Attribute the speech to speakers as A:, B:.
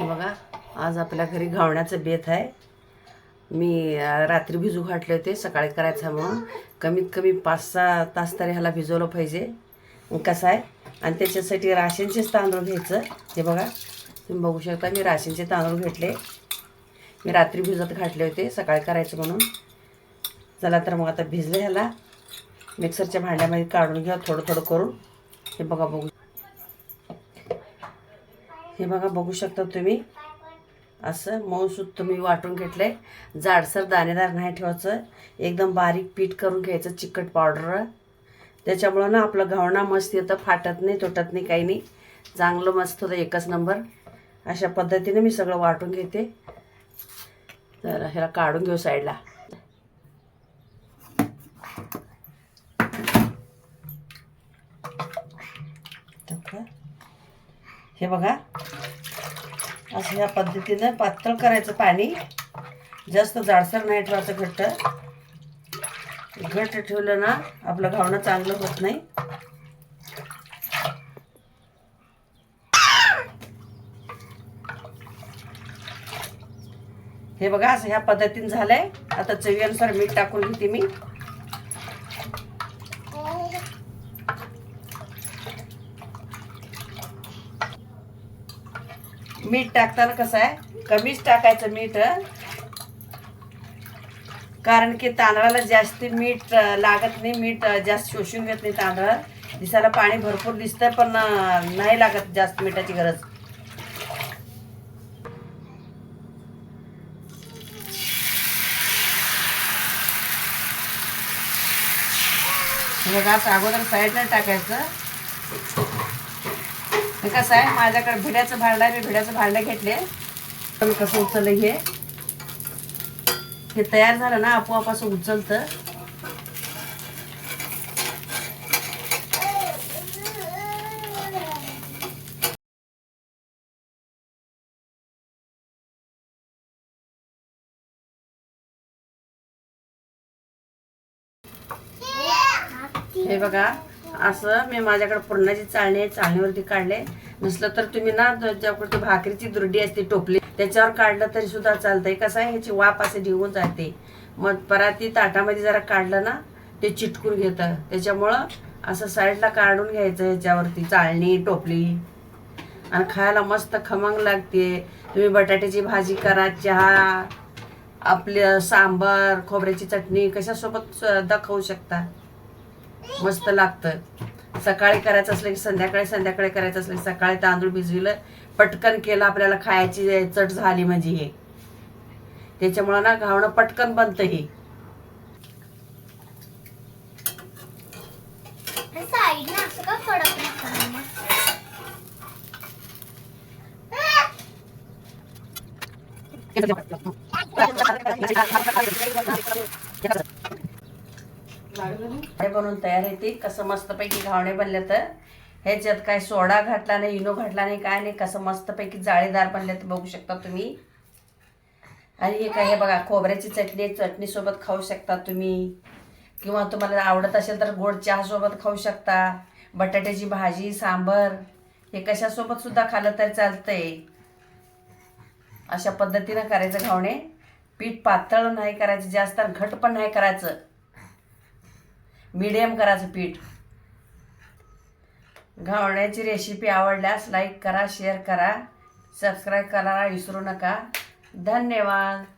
A: हे बघा आज आपल्या घरी घावण्याचं बेत आहे. मी रात्री भिजू घातले होते सकाळी करायचं म्हणून. कमीत कमी पाच सहा तास तरी ह्याला भिजवलं पाहिजे. कसं आहे आणि त्याच्यासाठी राशनचेच तांदूळ घ्यायचं. हे बघा तुम्ही बघू शकता मी राशनचे तांदूळ घेतले. मी रात्री भिजत घातले होते सकाळी करायचं म्हणून. चला तर मग आता भिजलं ह्याला. मिक्सरच्या भांड्यामध्ये काढून घ्या थोडं थोडं करून. हे बघा बघू हे बघा बघू शकता तुम्ही. असं मऊसूत तुम्ही वाटून घेतलं आहे जाडसर दाणेदार नाही ठेवायचं. एकदम बारीक पीठ करून घ्यायचं चिकट पावडर. त्याच्यामुळं ना आपलं घावणा मस्त येतं फाटत नाही तुटत नाही काही नाही. चांगलं मस्त होतं एकच नंबर. अशा पद्धतीने मी सगळं वाटून घेते. तर ह्याला काढून घेऊ साईडला. हे बघा. असं ह्या पद्धतीनं पातळ करायचं पाणी. जास्त जाडसर नाही ठेवायचं घट्ट. घट्ट ठेवलं ना आपलं घावणं चांगलं होत नाही. हे बघा असं ह्या पद्धतीने झालंय. आता चवीनुसार मीठ टाकून घेते मी. मीठ टाकताना कसं आहे? कमीच टाकायचं मीठ. कारण की तांदळाला जास्त मीठ लागत नाही. मीठ जास्त शोषून घेत नाही तांदळाला दिसायला पाणी भरपूर दिसतंय पण नाही लागत जास्त मिठाची गरज. बघा असं अगोदर साईडला टाकायचं. हे कसं आहे माझ्याकडे भिड्याचं भांडं आहे मी भिड्याचं भांडं घेतले. पण कसं उचललं हे? हे तयार झालं ना आपोआप असं उचलतं. हे बघा असं मी माझ्याकडे पुरणाची चाळणी आहे चाळणीवरती काढले. नसलं तर तुम्ही ना ज्याकडे भाकरीची दुर्डी असते टोपली त्याच्यावर काढलं तरी सुद्धा चालतंय. कसं आहे ह्याची वाफ असे निघून जाते. मग पराती ताटामध्ये जरा काढलं ना ते चिटकून घेतं. त्याच्यामुळं असं साईडला काढून घ्यायचं ह्याच्यावरती चाळणी टोपली. आणि खायला मस्त खमंग लागते. तुम्ही बटाट्याची भाजी करा चहा आपलं सांबार खोबऱ्याची चटणी कशासोबत सुद्धा खाऊ शकता. मस्त लागतं. सकाळी करायचं असलं की संध्याकाळी संध्याकाळी करायचं असलं की सकाळी तांदूळ भिजविलं पटकन केलं आपल्याला खायची चट झाली म्हणजे हे. त्याच्यामुळं ना घावणं पटकन बनतं हे
B: साईड ना असं का कडक नका मग?
A: हे बनवून तयार येते कसं मस्तपैकी घावणे बनले तर. ह्याच्यात काय सोडा घातला नाही इनो घातला नाही काय नाही. कसं मस्तपैकी जाळीदार बनले तर बघू शकता तुम्ही. आणि हे काय हे बघा खोबऱ्याची चटणी चटणीसोबत खाऊ शकता तुम्ही. किंवा तुम्हाला आवडत असेल तर गोड चहासोबत खाऊ शकता. बटाट्याची भाजी सांबर हे कशासोबत सुद्धा खाल्लं तरी चालतंय. अशा पद्धतीनं करायचं घावणे. पीठ पातळ नाही करायचं जास्त घट पण नाही करायचं. मीडियम करायचं पीठ. घावण्याची रेसिपी आवडल्यास लाईक करा शेअर करा सबस्क्राईब करायला विसरू नका. धन्यवाद.